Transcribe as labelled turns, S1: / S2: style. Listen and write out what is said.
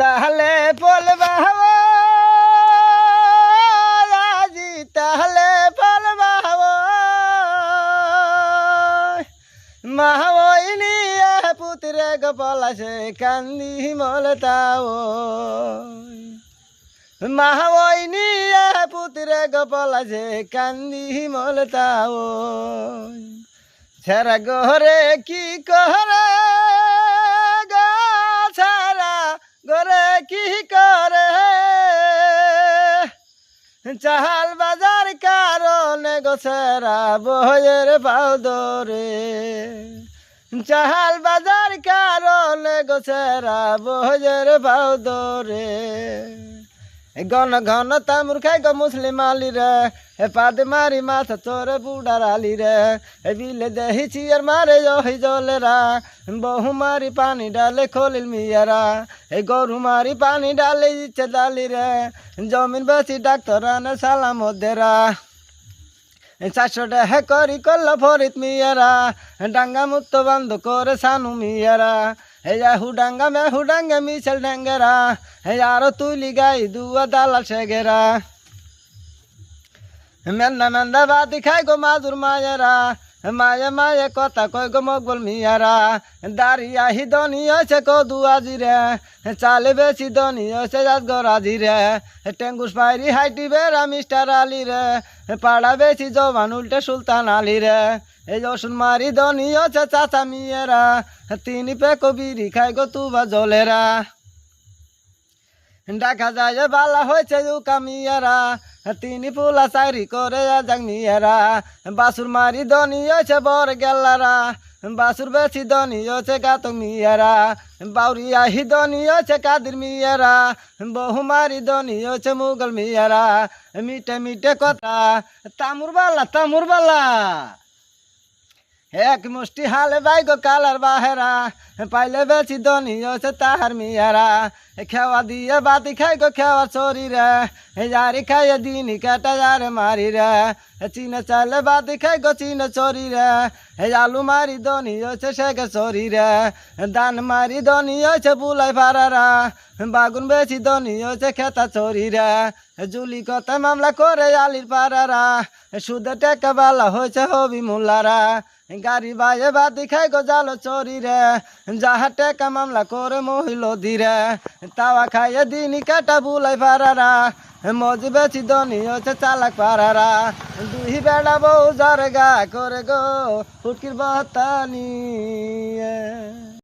S1: তাহলে বলবা আজি তাহলে বলবা মাহবইনি পুত্রে গোপালাসে কান্দি মলতাও মাহবইনি পুত্রে গোপালাসে কান্দি মলতাও ছেড়া গরে কি করে? চাহাল বাজার কারণে গোছেরা বহের পাও দরে চাহাল বাজার কারণে গোছেরা বহের পাও দরে ঘন ঘন তামুর খাই গো মুসলিম আলি রে হে পাদ মারি মাথা তোর বুড়ার আলি রে। হে বিলে দেহি চিয়ার মারে ওহি জলেরা বহু মারি পানি ডালে খোলিল মিয়ারা। হে গরু মারি পানি ডালে ইচ্ছে ডালি রে। জমিন বেশি ডাক্তার আনে সালাম ওদেরা চারশো টাকা করি করল ফরিত মিয়ারা। ডাঙ্গা মুক্ত বন্ধ করে সানু মিয়ারা। হে হু ডাঙ্গা মে হু ডাঙ্গা মিছিল ডাঙ্গেরা হে আরও তুলি গাই দুয়া দালাল সেগেরা। মেন্দা মেন্দা বাদি খাই গো মাজুর মায়েরা। মায়ে মায়ে কথা কই গো মকবল মিয়ারা। দাঁড়িয়ে আহি দনি হয়েছে কদু আজি রে। চালে বেশি দনি হয়েছে রাজগর আজি রে। টেঙ্গুস পাইরি হাইটি বেড়া মিস্টার আলি রে। পাড়া বেশি জবান উল্টে সুলতান আলি রে। এই রসুন মারি দনি হয়েছে চাচা মিয়েরা। তিনি পে কবিরি খাই গো তুবা জলেরা। দেখা যায় বালা হয়েছে উকা মিয়ারা। তিনি ফুলা চারি করে যাক বাসুর মারি দনি হয়েছে বর গেলারা বাসুর বেশি দনি হয়েছে গাতক মিয়ারা বাউরি আহি দনি হয়েছে কাদির মিয়ারা। বহু মারি দনি হয়েছে মুঘল মিয়ারা। মিটে মিটে কথা, তামুর বালা তামুর বালা। এক মুষ্টি হালে বাই গো কালার বাহেরা, পাইলে বেশি দনি হচ্ছে তাহার মিয়ারা। খেওয়া দিয়ে বাতি খাই গো খেওয়া চরি রে যারি খাইয়ে দিনি কাটা যারে মারি রে চিনে চালে বাতি খাই গো চিনে চরি রে আলু মারি দনি হচ্ছে সেকে চরি রে দান মারি দনি হচ্ছে বুলাই ফারারা, বাগুন বেশি দনি হচ্ছে খেতা চরি রে জুলি কথা মামলা করে আলির পারারা সুদে টেকা বালা হয়েছে হবি মুল্লারা। গাড়ি বাইয়ে বাদি খাই গজাল জালো চরি রে। যাহা টেকা মামলা করে মহিল দিরে তাওয়া খাইয়ে দিন কাটা বুলাই পারারা মজি বেছি দনি হচ্ছে চালাক পারারা। দুই বেড়া বউ জার গা করে গো ফুটকির বতানি